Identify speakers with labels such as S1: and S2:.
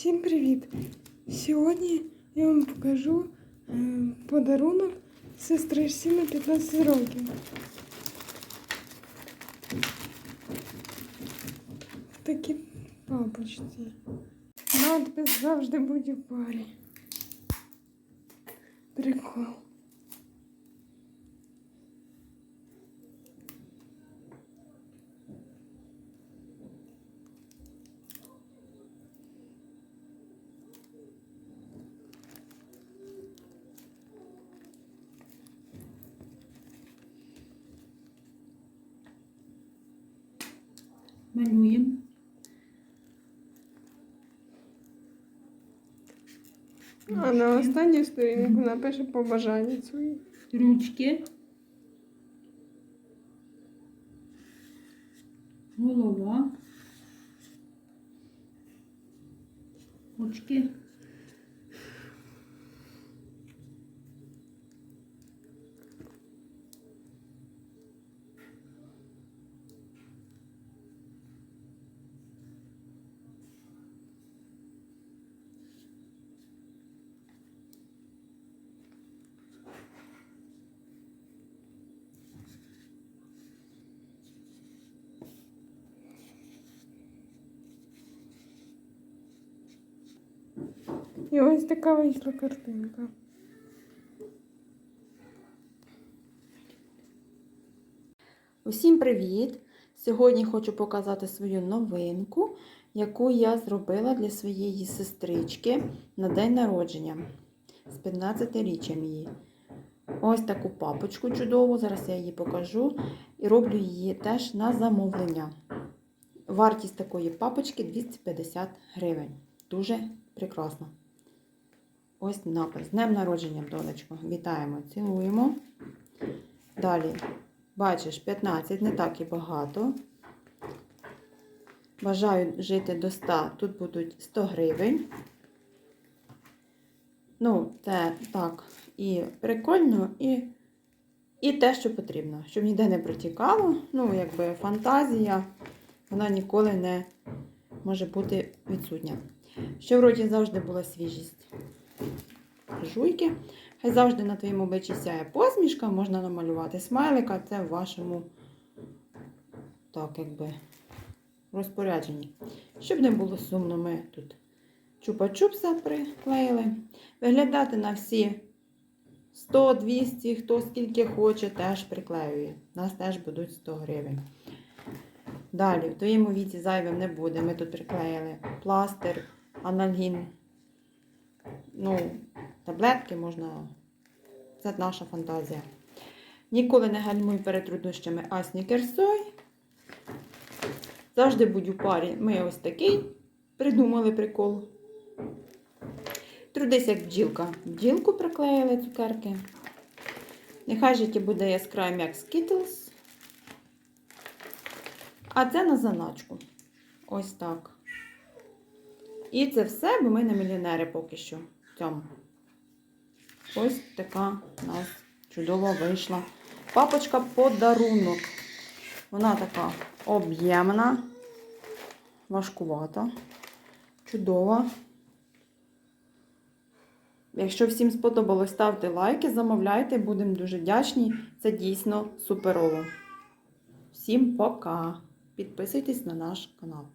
S1: Всім привіт! Сьогодні я вам покажу е, подарунок сестричці на 15 років. В такій папочці. Надпис завжди будь у парі. Прикол.
S2: Малюємо.
S1: А на останній сторінку напише побажання свої.
S2: Ручки. Голова. Очки.
S1: І ось така вийшла картинка.
S3: Усім привіт! Сьогодні хочу показати свою новинку, яку я зробила для своєї сестрички на день народження з 15-річчям її. Ось таку папочку чудову, зараз я її покажу і роблю її теж на замовлення. Вартість такої папочки 250 гривень. Дуже прекрасно. Ось напис. З днем народження, донечко. Вітаємо, цілуємо. Далі Бачиш, 15 не так і багато. Бажаю жити до 100. Тут будуть 100 гривень. Ну, це так, і прикольно, і, і те, що потрібно. Щоб ніде не протікало. Ну, якби фантазія, вона ніколи не може бути відсутня. Що в роті завжди була свіжість. Жуйки. Хай завжди на твоєму обличчі сяє посмішка, можна намалювати смайлика, це в вашому так, якби, розпорядженні. Щоб не було сумно, ми тут чупа-чупса приклеїли. Виглядати на всі 100, 200, хто скільки хоче, теж приклеює. У нас теж будуть 100 гривень. Далі, в твоєму віці зайвим не буде. Ми тут приклеїли пластир, анальгін. Ну, таблетки можна. Це наша фантазія. Ніколи не гальмуй перед труднощами Асні Керсой. Завжди будь у парі. Ми ось такий придумали прикол. Трудись, як бджілка. Бджілку приклеїли цукерки. Нехай життя буде яскравим, як Skittles. А це на заначку. Ось так. І це все, бо ми не мільйонери поки що в цьому. Ось така у нас чудова вийшла. Папочка подарунок. Вона така об'ємна, важкувата, чудова. Якщо всім сподобалось, ставте лайки, замовляйте, будемо дуже вдячні. Це дійсно суперово. Всім пока! Підписуйтесь на наш канал.